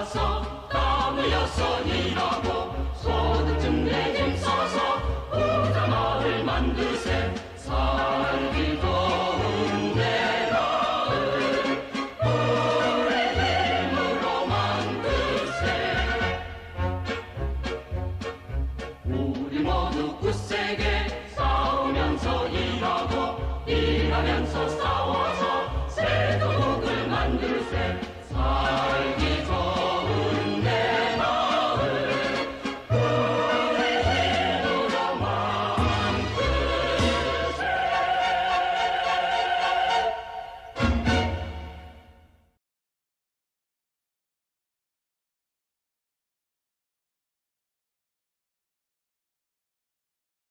모여서 다 모여서 일하고 소득증 내짐 써서 부자 마을 만드세. 살기 좋은 내 마을 우리 힘으로 만드세. 우리 모두 굳세게 싸우면서 일하고 일하면서 싸워서